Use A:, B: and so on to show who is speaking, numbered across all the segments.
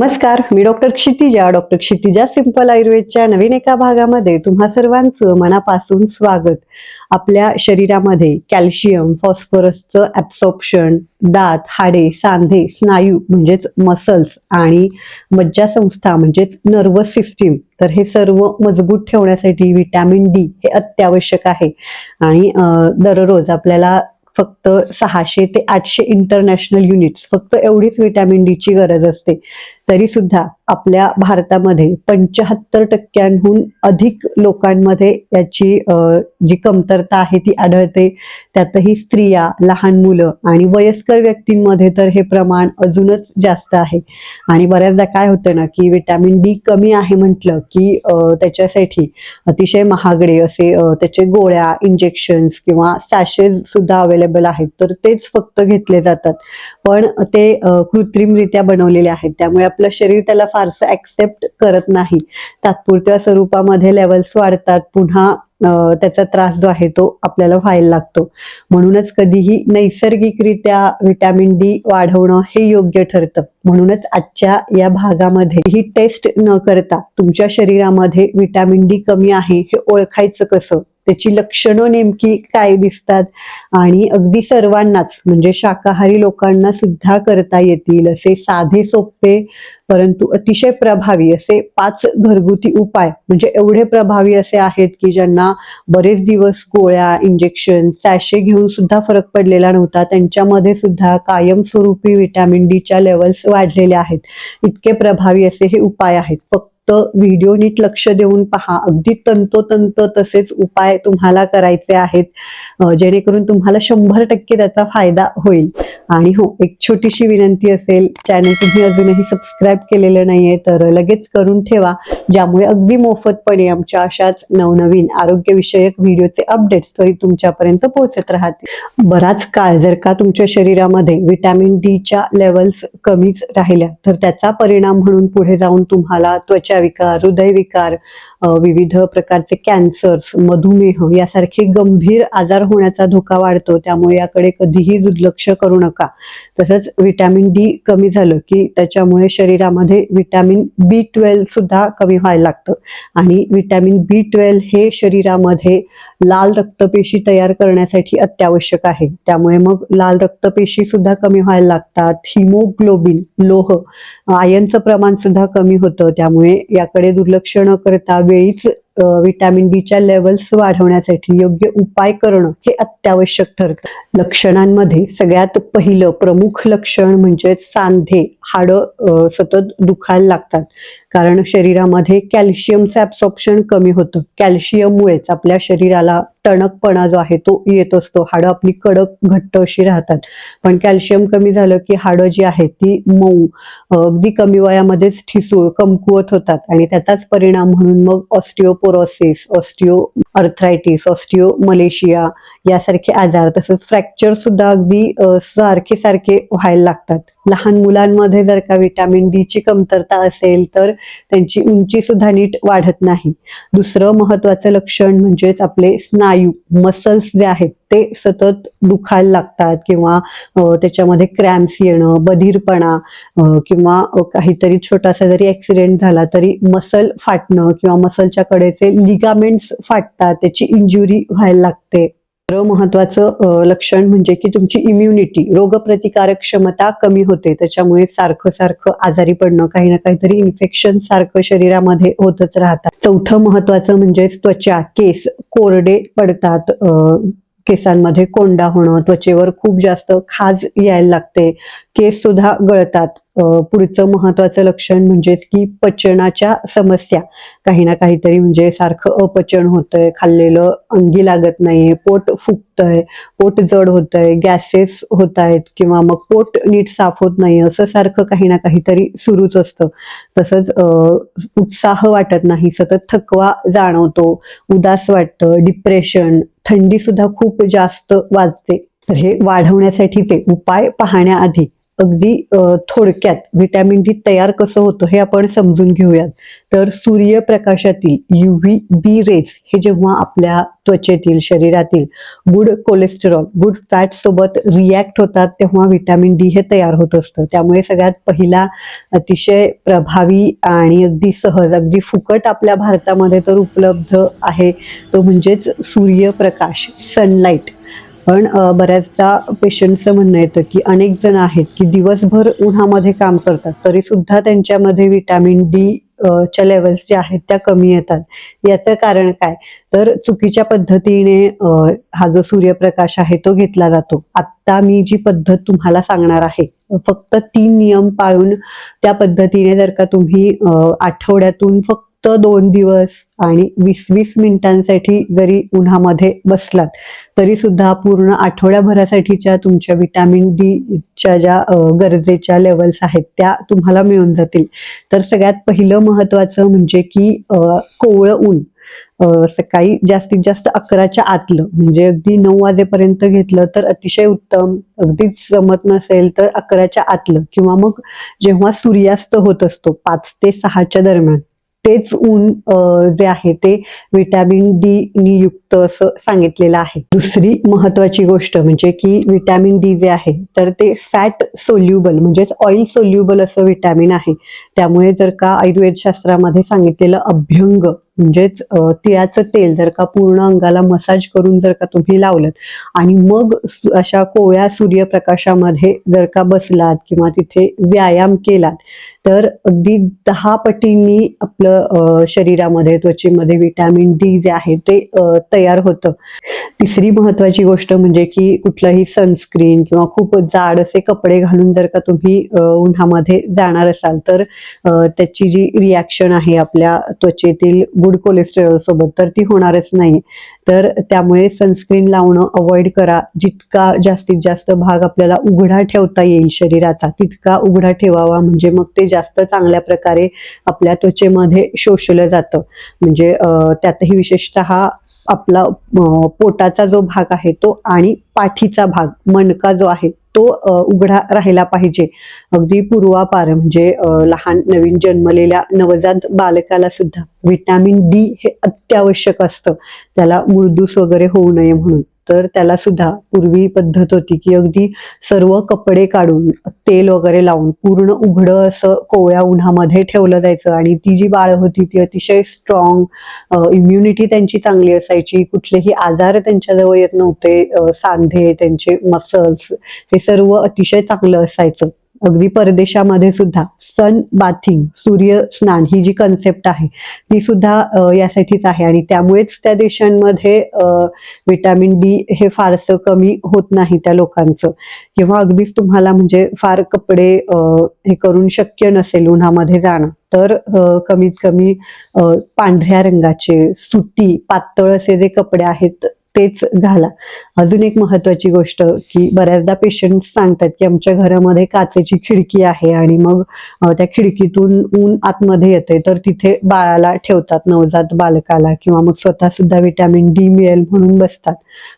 A: नमस्कार मी doctor Kshitija. Doctor Kshitija simple आयुर्वेदच्या नवीन एका भागामध्ये तुम्हा सर्वांचं मनापासून स्वागत. आपल्या शरीरामध्ये कॅल्शियम फॉस्फरसचं ॲब्सॉर्प्शन दात हाडे सांधे स्नायू म्हणजेच मसल्स आणि मज्जासंस्था म्हणजेच नर्वस सिस्टीम तर हे सर्व मजबूत ठेवण्यासाठी व्हिटॅमिन डी हे अत्यावश्यक आहे. आणि दररोज आपल्याला फक्त सहाशे ते आठशे इंटरनॅशनल युनिट्स फक्त एवढीच विटॅमिन डी ची गरज असते. तरी सुद्धा आपल्या भारतामध्ये पंच्याहत्तर टक्क्यांहून अधिक लोकांमध्ये याची जी कमतरता आहे ती आढळते. त्यातही स्त्रिया लहान मुलं आणि वयस्कर व्यक्तींमध्ये तर हे प्रमाण अजूनच जास्त आहे. आणि बऱ्याचदा काय होतं ना की विटॅमिन डी कमी आहे म्हटलं की त्याच्यासाठी अतिशय महागडे असे त्याचे गोळ्या इंजेक्शन्स किंवा सॅशेज सुद्धा अवेलेबल आहेत तर तेच फक्त घेतले जातात. पण ते कृत्रिमरित्या बनवलेले आहेत. त्यामुळे आपलं शरीर त्याला फारसं ऍक्सेप्ट करत नाही. तात्पुरत्या स्वरूपामध्ये लेवल्स वाढतात. पुन्हा त्याचा त्रास जो आहे तो आपल्याला व्हायला लागतो. म्हणूनच कधीही नैसर्गिकरित्या विटॅमिन डी वाढवणं हे योग्य ठरतं. म्हणूनच आजच्या या भागामध्ये ही टेस्ट न करता तुमच्या शरीरामध्ये विटॅमिन डी कमी आहे हे ओळखायचं कसं? त्याची लक्षणं नेमकी काय दिसतात? आणि अगदी सर्वांनाच म्हणजे शाकाहारी लोकांना सुद्धा करता येतील असे साधे सोपे परंतु अतिशय प्रभावी असे पाच घरगुती उपाय म्हणजे एवढे प्रभावी असे आहेत की ज्यांना बरेच दिवस गोळ्या इंजेक्शन सॅशे घेऊन सुद्धा फरक पडलेला नव्हता. त्यांच्यामध्ये सुद्धा कायमस्वरूपी विटॅमिन डीच्या लेवल्स वाढलेल्या आहेत. इतके प्रभावी असे हे उपाय आहेत. फक्त व्हिडिओ नीट लक्ष देऊन पहा. अगदी तंतोतंत तसेच उपाय तुम्हाला करायचे आहेत जेणेकरून तुम्हाला शंभर टक्के त्याचा फायदा होईल. आणि हो एक छोटीशी विनंती असेल चॅनल तुम्ही अजूनही सबस्क्राईब केलेलं नाहीये तर लगेच करून ठेवा. ज्यामुळे अगदी मोफतपणे आमच्या अशाच नवनवीन आरोग्यविषयक व्हिडिओचे अपडेट्स त्वरित तुमच्यापर्यंत पोहोचत राहतील. बराच काळ जर का तुमच्या शरीरामध्ये व्हिटॅमिन डीच्या लेवल्स कमीच राहिल्या तर त्याचा परिणाम म्हणून पुढे जाऊन तुम्हाला त्वचा विकार हृदयविकार विविध प्रकारचे कॅन्सर्स मधुमेह यासारखे गंभीर आजार होण्याचा धोका वाढतो. त्यामुळे याकडे कधीही दुर्लक्ष करू नका. तसंच व्हिटॅमिन डी कमी झालं की त्याच्यामुळे शरीरामध्ये व्हिटॅमिन बी ट्वेल्व सुद्धा कमी व्हायला लागतं. आणि व्हिटॅमिन बी ट्वेल्व हे शरीरामध्ये लाल रक्तपेशी तयार करण्यासाठी अत्यावश्यक आहे. त्यामुळे मग लाल रक्तपेशी सुद्धा कमी व्हायला लागतात. हिमोग्लोबिन लोह आयनचं प्रमाण सुद्धा कमी होतं. त्यामुळे याकडे दुर्लक्ष न करता वेळीच अ, विटॅमिन डीच्या लेवल्स वाढवण्यासाठी योग्य उपाय करणं हे अत्यावश्यक ठरतं. लक्षणांमध्ये सगळ्यात पहिलं प्रमुख लक्षण म्हणजे सांधे हाडं सतत दुखायला लागतात. कारण शरीरामध्ये कॅल्शियमचं ऍब्सॉर्प्शन कमी होतं. कॅल्शियममुळेच आपल्या शरीराला टणकपणा जो आहे तो येत असतो. हाडं आपली कडक घट्ट अशी राहतात. पण कॅल्शियम कमी झालं की हाडं जी आहेत ती मऊ अगदी कमी वयामध्येच ठिसूळ कमकुवत होतात. आणि त्याचाच परिणाम म्हणून मग osteoporosis osteoarthritis osteomalacia यासारखे आजार तसंच फ्रॅक्चर सुद्धा अगदी सारखे सारखे व्हायला लागतात. लहान मुलांमध्ये जर का विटॅमिन डी ची कमतरता असेल तर त्यांची उंची सुद्धा नीट वाढत नाही. दुसरं महत्वाचं लक्षण म्हणजेच आपले स्नायू मसल्स जे आहेत ते सतत दुखायला लागतात किंवा त्याच्यामध्ये क्रॅम्प्स येणं बधीरपणा किंवा काहीतरी छोटासा जरी ऍक्सिडेंट झाला तरी मसल फाटणं किंवा मसलच्या कडेचे लिगामेंट्स फाटतात त्याची इंजुरी व्हायला लागते. महत्वाचं लक्षण म्हणजे की तुमची इम्युनिटी रोगप्रतिकारक क्षमता कमी होते. त्याच्यामुळे सारखं सारखं आजारी पडणं काही ना काहीतरी इन्फेक्शन सारखं शरीरामध्ये होतच राहतात. चौथं महत्वाचं म्हणजे त्वचा केस कोरडे पडतात केसांमध्ये कोंडा होणं त्वचेवर खूप जास्त खाज यायला लागते. केस सुद्धा गळतात. पुढचं महत्वाचं लक्षण म्हणजेच की पचनाच्या समस्या. काही ना काहीतरी म्हणजे सारखं अपचन होतंय खाल्लेलं अंगी लागत नाहीये पोट फुगतंय पोट जड होतंय गॅसेस होत आहेत किंवा मग पोट नीट साफ होत नाही असं सारखं काही ना काहीतरी सुरूच असतं. तसंच उत्साह वाटत नाही सतत थकवा जाणवतो उदास वाटतं डिप्रेशन थंडी सुद्धा खूप जास्त वाजते. तर हे वाढवण्यासाठीचे उपाय पाहण्याआधी अगदी थोडक्यात व्हिटॅमिन डी तयार कसं होतं हे आपण समजून घेऊयात. तर सूर्यप्रकाशातील युव्ही बी रेज हे जेव्हा आपल्या त्वचेतील शरीरातील गुड कोलेस्टेरॉल गुड फॅट सोबत रिॲक्ट होतात तेव्हा व्हिटॅमिन डी हे तयार होत असतं. त्यामुळे सगळ्यात पहिला अतिशय प्रभावी आणि अगदी सहज अगदी फुकट आपल्या भारतामध्ये तर उपलब्ध आहे तो म्हणजेच सूर्यप्रकाश सनलाईट पण बऱ्याचदा पेशंटचं म्हणणं येतं की अनेक जण आहेत की दिवसभर उन्हामध्ये काम करतात. तरी सुद्धा त्यांच्यामध्ये विटॅमिन डी च्या लेवल्स ज्या आहेत त्या कमी येतात. याचं कारण काय? तर चुकीच्या पद्धतीने हा जो सूर्यप्रकाश आहे तो घेतला जातो. आत्ता मी जी पद्धत तुम्हाला सांगणार आहे फक्त तीन नियम पाळून त्या पद्धतीने जर का तुम्ही आठवड्यातून फक्त दोन दिवस आणि वीस वीस मिनिटांसाठी जरी उन्हामध्ये बसलात तरी सुद्धा पूर्ण आठवड्याभरासाठीच्या तुमच्या विटॅमिन डीच्या ज्या गरजेच्या लेवल्स आहेत त्या तुम्हाला मिळून जातील. तर सगळ्यात पहिलं महत्वाचं म्हणजे की कोवळं ऊन. सकाळी जास्तीत जास्त अकराच्या आतलं म्हणजे अगदी नऊ वाजेपर्यंत घेतलं तर अतिशय उत्तम अगदीच जमत नसेल तर अकराच्या आतलं किंवा मग जेव्हा सूर्यास्त होत असतो पाच ते सहाच्या दरम्यान तेच ऊन जे आहे ते विटॅमिन डी नी युक्त असं सांगितलेलं आहे. दुसरी महत्वाची गोष्ट म्हणजे की विटॅमिन डी जे आहे तर ते फॅट सोल्युबल म्हणजेच ऑइल सोल्युबल असं विटॅमिन आहे. त्यामुळे जर का आयुर्वेद शास्त्रामध्ये सांगितलेलं अभ्यंग म्हणजेच तिळाचं तेल जर का पूर्ण अंगाला मसाज करून जर का तुम्ही लावलं आणि मग अशा कोवळ्या सूर्यप्रकाशामध्ये जर का बसलात किंवा तिथे व्यायाम केलात तर अगदी दहा पटींनी आपलं शरीरामध्ये त्वचेमध्ये विटॅमिन डी जे आहे ते तयार होतं. तिसरी महत्वाची गोष्ट म्हणजे की कुठलंही सनस्क्रीन किंवा खूप जाड असे कपडे घालून जर का तुम्ही उन्हामध्ये जाणार असाल तर त्याची जी रिॲक्शन आहे आपल्या त्वचेतील गुड कोलेस्टेरॉल सोबत तर ती होणारच नाही. तर त्यामुळे सनस्क्रीन लावणं अवॉइड करा. जितका जास्तीत जास्त भाग आपल्याला उघडा ठेवता येईल शरीराचा तितका उघडा ठेवावा. म्हणजे मग ते जास्त चांगल्या प्रकारे आपल्या त्वचेमध्ये शोषलं जातं. म्हणजे त्यातही विशेषतः आपला पोटाचा जो भाग आहे तो आणि पाठीचा भाग मणका जो आहे तो उघडा राहिला पाहिजे. अगदी पूर्वापार म्हणजे लहान नवीन जन्मलेल्या नवजात बालकाला सुद्धा व्हिटॅमिन डी हे अत्यावश्यक असतं. त्याला मुळदूस वगैरे होऊ नये म्हणून. तर त्याला सुद्धा पूर्वी पद्धत होती की अगदी सर्व कपडे काढून तेल वगैरे लावून पूर्ण उघडं असं कोवळ्या उन्हामध्ये ठेवलं जायचं. आणि ती जी बाळ होती ती अतिशय स्ट्रॉंग इम्युनिटी त्यांची चांगली असायची. कुठलेही आजार त्यांच्याजवळ येत नव्हते. सांधे त्यांचे मसल्स हे सर्व अतिशय चांगलं असायचं. अगदी परदेशामध्ये सुद्धा सन बाथिंग सूर्य स्नान ही जी कन्सेप्ट आहे ती सुद्धा यासाठीच आहे. आणि त्यामुळेच त्या देशांमध्ये विटॅमिन डी हे फारसं कमी होत नाही त्या लोकांचं. किंवा अगदीच तुम्हाला म्हणजे फार कपडे हे करून शक्य नसेल उन्हामध्ये जाणं तर कमीत कमी पांढऱ्या रंगाचे सुती पातळ असे जे कपडे आहेत तेच घाला. अजून एक महत्वाची गोष्ट की बऱ्याचदा पेशंट सांगतात की आमच्या घरामध्ये काचेची खिडकी आहे आणि मग त्या खिडकीतून ऊन आतमध्ये येते तर तिथे बाळाला ठेवतात नवजात बालकाला किंवा मग स्वतः सुद्धा विटॅमिन डी मिळेल म्हणून बसतात.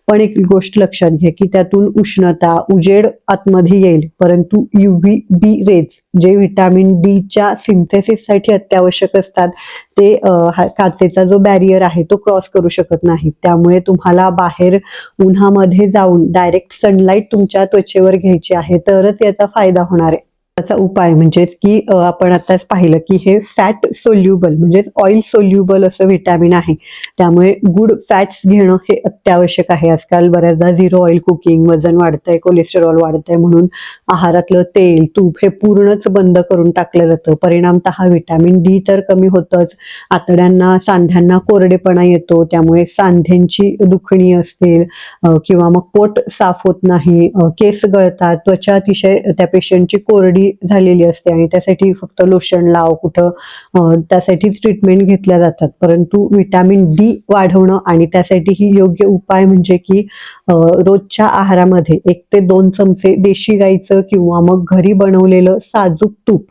A: पण एक गोष्ट लक्षात घ्या की त्यातून उष्णता उजेड आतमध्ये येईल परंतु युव्ही बी रेज जे विटॅमिन डीच्या सिंथेसिससाठी अत्यावश्यक असतात ते काचेचा जो बॅरियर आहे तो क्रॉस करू शकत नाही त्यामुळे तुम्हाला बाहेर उन्हामध्ये जाऊन डायरेक्ट सनलाईट तुमच्या त्वचेवर घ्यायची आहे तरच याचा फायदा होणार आहे. त्याचा उपाय म्हणजेच की आपण आताच पाहिलं की हे फॅट सोल्युबल म्हणजेच ऑइल सोल्युबल असं व्हिटॅमिन आहे. त्यामुळे गुड फॅट्स घेणं हे अत्यावश्यक आहे. आजकाल बऱ्याचदा झिरो ऑइल कुकिंग वजन वाढतंय कोलेस्टेरॉल वाढतंय म्हणून आहारातलं तेल तूप हे पूर्णच बंद करून टाकलं जातं. परिणामतः व्हिटॅमिन डी तर कमी होतच. आतड्यांना सांध्यांना कोरडेपणा येतो. त्यामुळे सांध्यांची दुखणी असतील किंवा मग पोट साफ होत नाही केस गळतात त्वचा अतिशय त्या पेशंटची कोरडी झालेली असते आणि त्यासाठी फक्त लोशन लाव कुठं त्यासाठीच ट्रीटमेंट घेतल्या जातात. परंतु विटॅमिन डी वाढवणं आणि त्यासाठी ही योग्य उपाय म्हणजे की रोजच्या आहारामध्ये एक ते दोन चमचे देशी गाईचं किंवा मग घरी बनवलेलं साजूक तूप.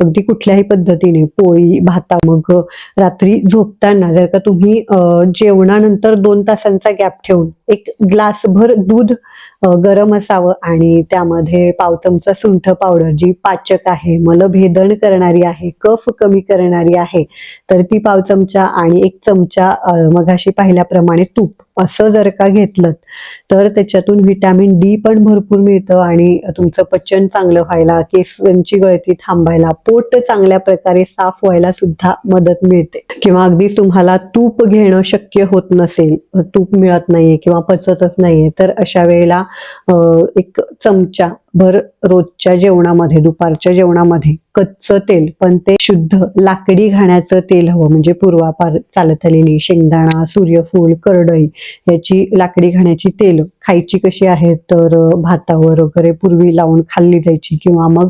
A: अगदी कुठल्याही पद्धतीने पोळी भाता मग रात्री झोपताना जर का तुम्ही जेवणानंतर दोन तासांचा गॅप ठेवून एक ग्लासभर दूध गरम असावं आणि त्यामध्ये पाव चमचा सुंठ पावडर जी पाचक आहे मलभेदन करणारी आहे कफ कमी करणारी आहे तर ती पाव चमचा आणि एक चमचा मघाशी मगाशी पाहिल्याप्रमाणे तूप. असं जर का घेतलं तर त्याच्यातून व्हिटॅमिन डी पण भरपूर मिळतं आणि तुमचं पचन चांगलं व्हायला केसांची गळती थांबायला पोट चांगल्या प्रकारे साफ व्हायला सुद्धा मदत मिळते. किंवा अगदी तुम्हाला तूप घेणं शक्य होत नसेल तूप मिळत नाहीये किंवा पचतच नाहीये. तर अशा वेळेला एक चमचा भर रोजच्या जेवणामध्ये दुपारच्या जेवणामध्ये कच्चं तेल पण ते शुद्ध लाकडी घाण्याचं तेल हवं. म्हणजे पूर्वापार चालत आलेली शेंगदाणा सूर्यफूल करडई याची लाकडी घाण्याची तेल खायची कशी आहेत तर भातावर वगैरे पूर्वी लावून खाल्ली जायची किंवा मग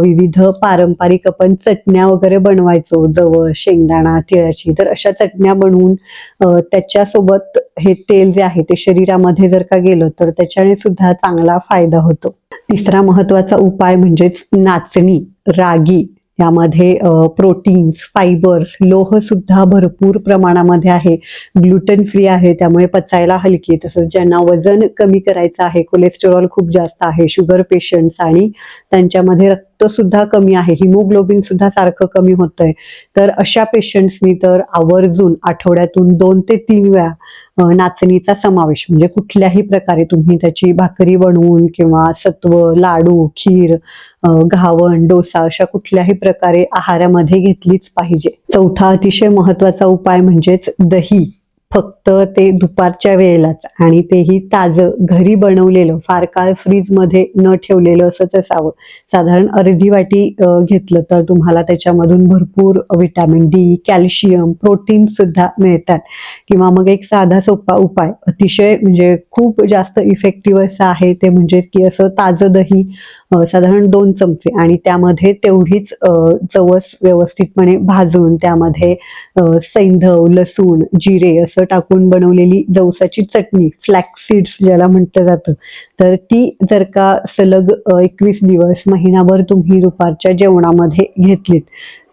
A: विविध पारंपरिक आपण चटण्या वगैरे बनवायचो. जवळ शेंगदाणा तिळाची तर अशा चटण्या बनवून त्याच्यासोबत हे तेल जे आहे ते शरीरामध्ये जर का गेलं तर त्याच्याने सुद्धा चांगला फायदा होतो. तिसरा महत्त्वाचा उपाय म्हणजेच नाचणी रागी यामध्ये प्रोटीन्स फायबर्स लोह सुद्धा भरपूर प्रमाणामध्ये आहे ग्लुटन फ्री आहे त्यामुळे पचायला हलकी आहे. तसंच ज्यांना वजन कमी करायचं आहे कोलेस्टेरॉल खूप जास्त आहे शुगर पेशंट्स आणि त्यांच्यामध्ये रक्त सुद्धा कमी आहे. हिमोग्लोबिन सुद्धा सारखं कमी होतंय. तर अशा पेशंट्सनी तर आवर्जून आठवड्यातून दोन ते तीन वेळा नाचणीचा समावेश म्हणजे कुठल्याही प्रकारे तुम्ही त्याची भाकरी बनवून किंवा सत्व लाडू खीर घावण डोसा अशा कुठल्याही प्रकारे आहारामध्ये घेतलीच पाहिजे. चौथा अतिशय महत्त्वाचा उपाय म्हणजेच दही. फक्त ते दुपारच्या वेळेलाच आणि तेही ताजं घरी बनवलेलं फार काळ फ्रीजमध्ये न ठेवलेलं असंच असावं. साधारण अर्धी वाटी घेतलं तर तुम्हाला त्याच्यामधून भरपूर विटॅमिन डी कॅल्शियम प्रोटीन सुद्धा मिळतात. किंवा मग एक साधा सोपा उपाय अतिशय म्हणजे खूप जास्त इफेक्टिव्ह असं आहे ते म्हणजे की असं ताजं दही साधारण दोन चमचे आणि त्यामध्ये तेवढीच चवस व्यवस्थितपणे भाजून त्यामध्ये सैंधव लसूण जिरे असं टाकून बनवलेली जवसाची चटणी फ्लॅक्स सीड्स ज्याला म्हटलं जातं. तर ती जर का सलग एकवीस दिवस महिनाभर तुम्ही दुपारच्या जेवणामध्ये घेतलीत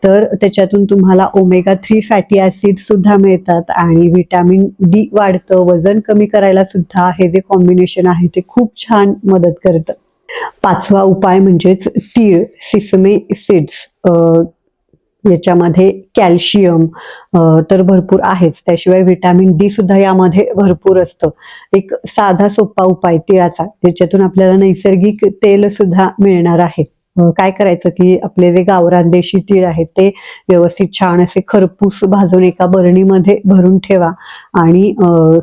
A: तर त्याच्यातून तुम्हाला ओमेगा थ्री फॅटी ऍसिड सुद्धा मिळतात आणि व्हिटॅमिन डी वाढतं. वजन कमी करायला सुद्धा हे जे कॉम्बिनेशन आहे ते खूप छान मदत करतं. पाचवा उपाय म्हणजेच तीळ सिसमे सीड्स याच्यामध्ये कॅल्शियम तर भरपूर आहेच. त्याशिवाय व्हिटॅमिन डी सुद्धा यामध्ये भरपूर असतं. एक साधा सोपा उपाय तिळाचा त्याच्यातून आपल्याला नैसर्गिक तेल सुद्धा मिळणार आहे. काय करायचं की आपले जे गावरान देशी तीळ आहेत ते व्यवस्थित छान असे खरपूस भाजून एका बरणीमध्ये भरून ठेवा. आणि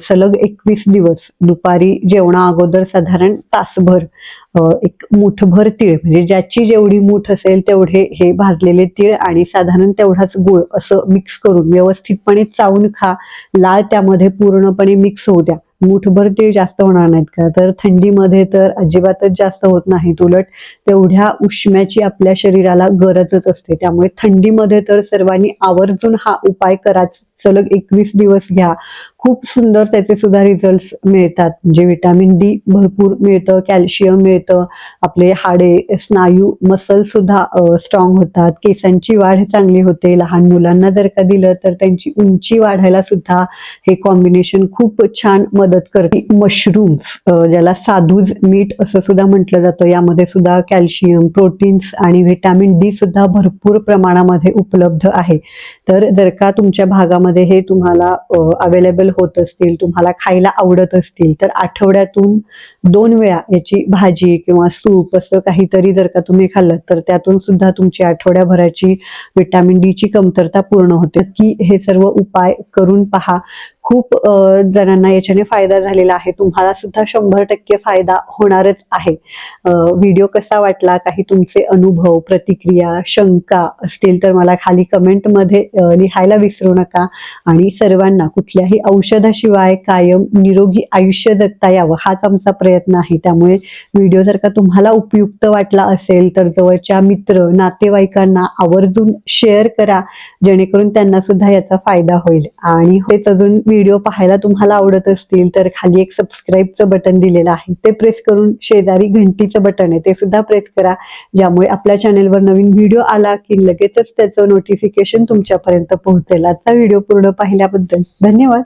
A: सलग एकवीस दिवस दुपारी जेवणा अगोदर साधारण तासभर एक मुठभर तीळ म्हणजे ज्याची जेवढी मूठ असेल तेवढे हे भाजलेले तीळ आणि साधारण तेवढाच गुळ असं मिक्स करून व्यवस्थितपणे चावून खा. लाळ त्यामध्ये पूर्णपणे मिक्स होऊ द्या. मुठभर ते जास्त होणार नाहीत का? तर थंडीमध्ये तर अजिबातच जास्त होत नाही उलट. तेवढ्या उष्म्याची आपल्या शरीराला गरजच असते. त्यामुळे थंडीमध्ये तर सर्वांनी आवर्जून हा उपाय कराच. सलग एकवीस दिवस घ्या. खूप सुंदर त्याचे सुद्धा रिझल्ट मिळतात. म्हणजे विटॅमिन डी भरपूर मिळतं कॅल्शियम मिळतं आपले हाडे स्नायू मसल सुद्धा स्ट्रॉंग होतात. केसांची वाढ चांगली होते. लहान मुलांना जर का दिलं तर त्यांची उंची वाढायला सुद्धा हे कॉम्बिनेशन खूप छान मदत करते. मशरूम्स ज्याला साधूज मीठ असं सुद्धा म्हटलं जातं यामध्ये सुद्धा कॅल्शियम प्रोटीन्स आणि व्हिटॅमिन डी सुद्धा भरपूर प्रमाणामध्ये उपलब्ध आहे. तर जर का तुमच्या भागामध्ये हे तुम्हाला अवेलेबल होत असतील तुम्हाला खायला आवडत असतील तर आठवड्यातून दोन वेळा याची भाजी किंवा सूप असं काहीतरी जर का तुम्ही खाल्लं तर त्यातून सुद्धा तुमची आठवड्याभराची विटॅमिन डी ची कमतरता पूर्ण होते. की हे सर्व उपाय करून पहा. खूप जणांना याच्याने फायदा झालेला आहे. तुम्हाला सुद्धा शंभर टक्के फायदा होणारच आहे. व्हिडिओ कसा वाटला? काही तुमचे अनुभव प्रतिक्रिया शंका असतील तर मला खाली कमेंटमध्ये लिहायला विसरू नका. आणि सर्वांना कुठल्याही औषधाशिवाय कायम निरोगी आयुष्य जगता यावं हाच आमचा प्रयत्न आहे. त्यामुळे व्हिडिओ जर का तुम्हाला उपयुक्त वाटला असेल तर जवळच्या मित्र नातेवाईकांना आवर्जून शेअर करा. जेणेकरून त्यांना सुद्धा याचा फायदा होईल. आणि हेच अजून व्हिडिओ पाहायला तुम्हाला आवडत असतील तर खाली एक सबस्क्राईबचं बटन दिलेलं आहे. ते प्रेस करून शेजारी घंटीचं बटन आहे ते सुद्धा प्रेस करा. ज्यामुळे आपल्या चॅनेलवर नवीन व्हिडिओ आला की लगेचच त्याचं नोटिफिकेशन तुमच्यापर्यंत पोहोचेल. आजचा व्हिडिओ पूर्ण पाहिल्याबद्दल धन्यवाद.